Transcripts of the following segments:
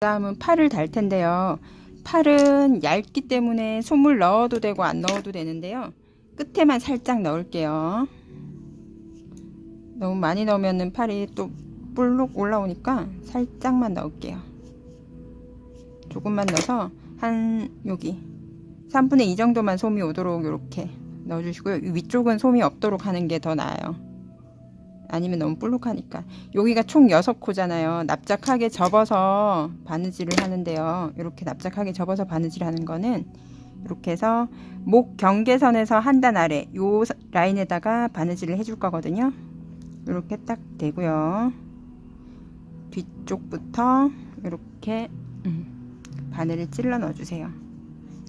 다음은 팔을 달 텐데요. 팔은 얇기 때문에 솜을 넣어도 되고 안 넣어도 되는데요. 끝에만 살짝 넣을게요. 너무 많이 넣으면 팔이 또 볼록 올라오니까 살짝만 넣을게요. 조금만 넣어서 한 여기 3분의 2 정도만 솜이 오도록 이렇게 넣어주시고요. 위쪽은 솜이 없도록 하는 게 더 나아요. 아니면 너무 볼록하니까. 여기가 총 6코잖아요. 납작하게 접어서 바느질을 하는데요. 이렇게 납작하게 접어서 바느질 하는 거는 이렇게 해서 목 경계선에서 한 단 아래 요 라인에다가 바느질을 해줄 거거든요. 이렇게 딱 되고요. 뒤쪽부터 이렇게 음, 바늘을 찔러 넣어 주세요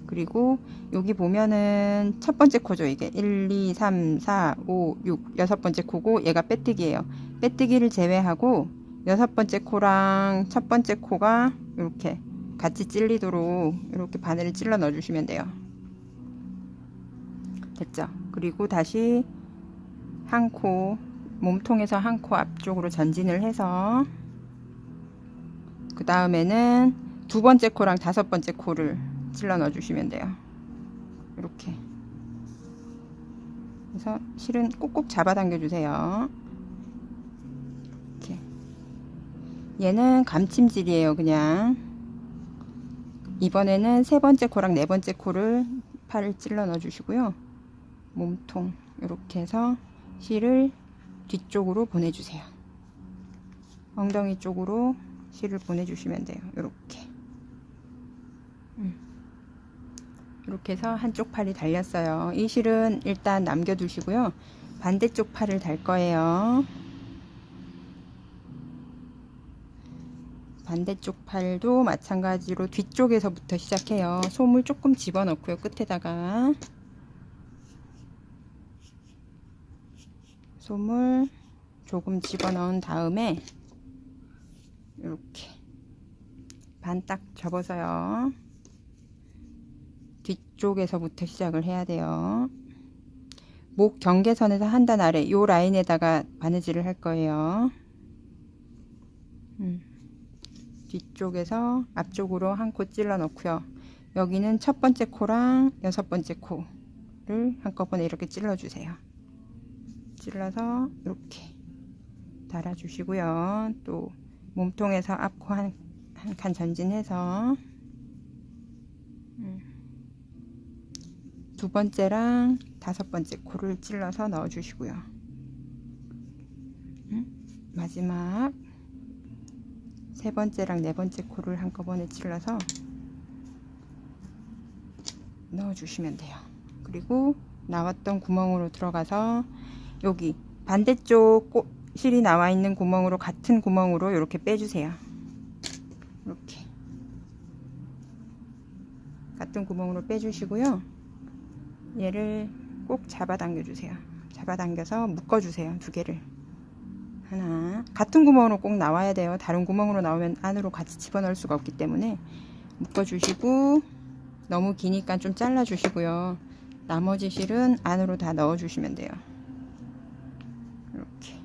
그리고 여기 보면은 첫 번째 코죠 이게. 1 2 3 4 5 6 여섯 번째 코고 얘가 빼뜨기예요. 빼뜨기를 제외하고 여섯 번째 코랑 첫 번째 코가 이렇게 같이 찔리도록 이렇게 바늘을 찔러 넣어 주시면 돼요. 됐죠? 그리고 다시 한 코 몸통에서 한 코 앞쪽으로 전진을 해서 그 다음에는 두 번째 코랑 다섯 번째 코를 찔러 넣어 주시면 돼요. 이렇게. 그래서 실은 꼭꼭 잡아 당겨 주세요. 이렇게. 얘는 감침질이에요 그냥. 이번에는 세 번째 코랑 네 번째 코를 팔을 찔러 넣어 주시고요. 몸통 이렇게 해서 실을 뒤쪽으로 보내주세요. 엉덩이 쪽으로 실을 보내주시면 돼요 이렇게 이렇게 해서 한쪽 팔이 달렸어요. 이 실은 일단 남겨두시고요. 반대쪽 팔을 달 거예요. 반대쪽 팔도 마찬가지로 뒤쪽에서부터 시작해요. 솜을 조금 집어넣고요. 끝에다가 솜을 조금 집어넣은 다음에 이렇게 반 딱 접어서요. 뒤쪽에서부터 시작을 해야 돼요. 목 경계선에서 한 단 아래 요 라인에다가 바느질을 할 거예요. 음. 뒤쪽에서 앞쪽으로 한 코 찔러 넣고요. 여기는 첫 번째 코랑 여섯 번째 코를 한꺼번에 이렇게 찔러 주세요. 찔러서 이렇게 달아 주시고요. 또 몸통에서 앞코 한칸 전진해서 음. 두 번째랑 다섯 번째 코를 찔러서 넣어 주시고요. 음? 마지막 세 번째랑 네 번째 코를 한꺼번에 찔러서 넣어 주시면 돼요. 그리고 나왔던 구멍으로 들어가서 여기 반대쪽 꼬, 실이 나와 있는 구멍으로 같은 구멍으로 이렇게 빼주세요. 이렇게 같은 구멍으로 빼주시고요. 얘를 꼭 잡아당겨 주세요. 잡아당겨서 묶어 주세요. 두 개를. 하나. 같은 구멍으로 꼭 나와야 돼요. 다른 구멍으로 나오면 안으로 같이 집어넣을 수가 없기 때문에 묶어 주시고 너무 기니까 좀 잘라 주시고요. 나머지 실은 안으로 다 넣어 주시면 돼요. 이렇게.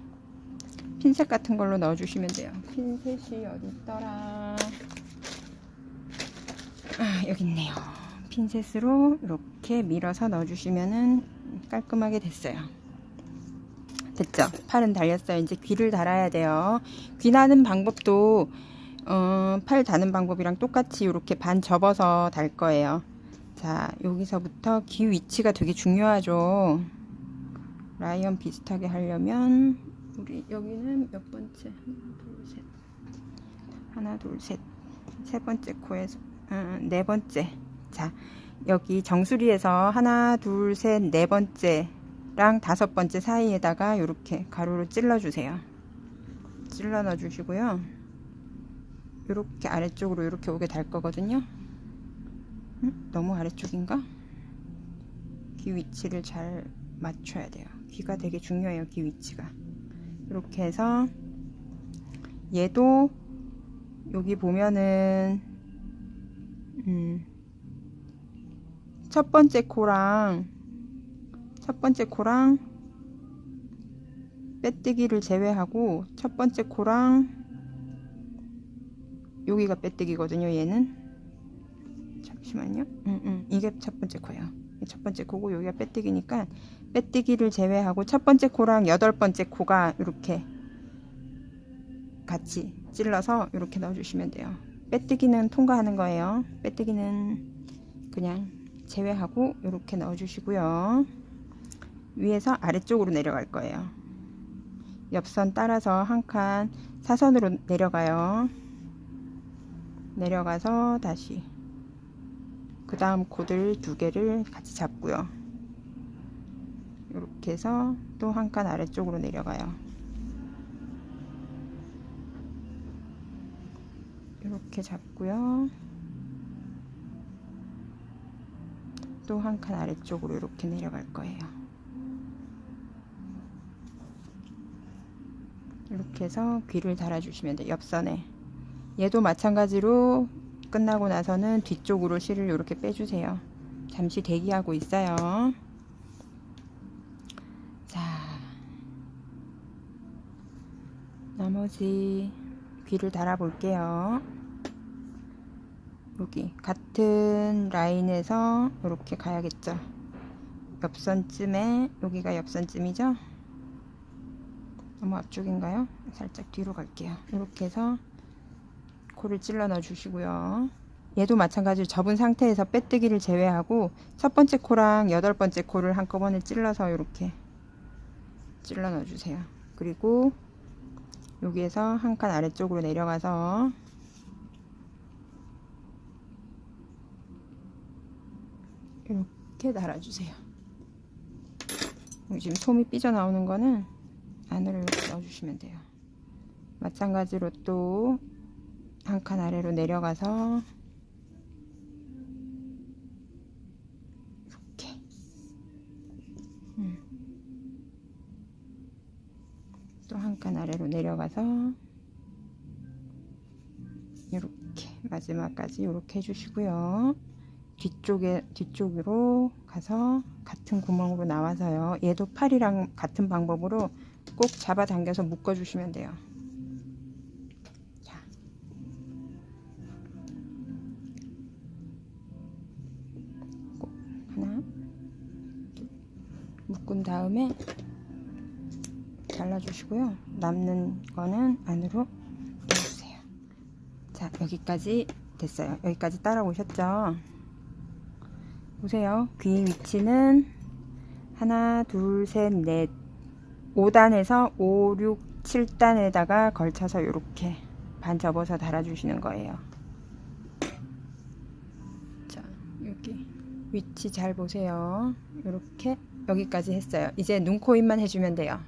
핀셋 같은 걸로 넣어 주시면 돼요. 핀셋이 어디 있더라. 아, 여기 있네요. 핀셋으로 이렇게 밀어서 넣어주시면은 깔끔하게 됐어요. 됐죠? 팔은 달렸어요. 이제 귀를 달아야 돼요. 귀 나는 방법도 어, 팔 다는 방법이랑 똑같이 이렇게 반 접어서 달 거예요. 자, 여기서부터 귀 위치가 되게 중요하죠. 라이언 비슷하게 하려면 우리 여기는 몇 번째? 하나, 둘, 셋. 하나, 둘, 셋. 세 번째 코에서 어, 네 번째. 자, 여기 정수리에서 하나, 둘, 셋, 네 번째랑 다섯 번째 사이에다가 이렇게 가로로 찔러 주세요. 찔러 넣어 주시고요. 이렇게 아래쪽으로 이렇게 오게 달 거거든요. 음? 너무 아래쪽인가? 귀 위치를 잘 맞춰야 돼요. 귀가 되게 중요해요. 귀 위치가. 이렇게 해서 얘도 여기 보면은 음, 첫 번째 코랑 첫 번째 코랑 빼뜨기를 제외하고 첫 번째 코랑 여기가 빼뜨기거든요 얘는. 잠시만요. 음, 음, 이게 첫 번째 코예요. 첫 번째 코고 여기가 빼뜨기니까 빼뜨기를 제외하고 첫 번째 코랑 여덟 번째 코가 이렇게 같이 찔러서 이렇게 넣어주시면 돼요. 빼뜨기는 통과하는 거예요. 빼뜨기는 그냥 제외하고 이렇게 넣어주시고요. 위에서 아래쪽으로 내려갈 거예요. 옆선 따라서 한 칸 사선으로 내려가요. 내려가서 다시 그 다음 코들 두 개를 같이 잡고요. 이렇게 해서 또 한 칸 아래쪽으로 내려가요. 이렇게 잡고요 또 한 칸 아래쪽으로 이렇게 내려갈 거예요 이렇게 해서 귀를 달아주시면 돼요 옆선에 얘도 마찬가지로 끝나고 나서는 뒤쪽으로 실을 이렇게 빼주세요. 잠시 대기하고 있어요. 자, 나머지 귀를 달아 볼게요. 여기 같은 라인에서 이렇게 가야겠죠. 옆선쯤에 여기가 옆선쯤이죠. 너무 앞쪽인가요? 살짝 뒤로 갈게요. 이렇게 해서 코를 찔러 넣어 주시고요. 얘도 마찬가지로 접은 상태에서 빼뜨기를 제외하고 첫 번째 코랑 여덟 번째 코를 한꺼번에 찔러서 이렇게 찔러 넣어 주세요. 그리고 여기에서 한 칸 아래쪽으로 내려가서 이렇게 달아주세요. 지금 솜이 삐져나오는 거는 안으로 이렇게 넣어주시면 돼요. 마찬가지로 또 한 칸 아래로 내려가서 이렇게 음. 또한 칸 아래로 내려가서 이렇게 마지막까지 이렇게 해주시고요. 뒤쪽에 뒤쪽으로 가서 같은 구멍으로 나와서요. 얘도 팔이랑 같은 방법으로 꼭 잡아 당겨서 묶어 주시면 돼요. 자. 꼭 하나 둘, 묶은 다음에 잘라 주시고요. 남는 거는 안으로 넣어주세요. 자, 여기까지 됐어요. 여기까지 따라오셨죠? 보세요. 귀 위치는 하나, 둘, 셋, 넷, 5단에서 5, 6, 7단에다가 걸쳐서 이렇게 반 접어서 달아주시는 거예요. 자, 여기 위치 잘 보세요. 이렇게 여기까지 했어요. 이제 눈, 코, 입만 해주면 돼요.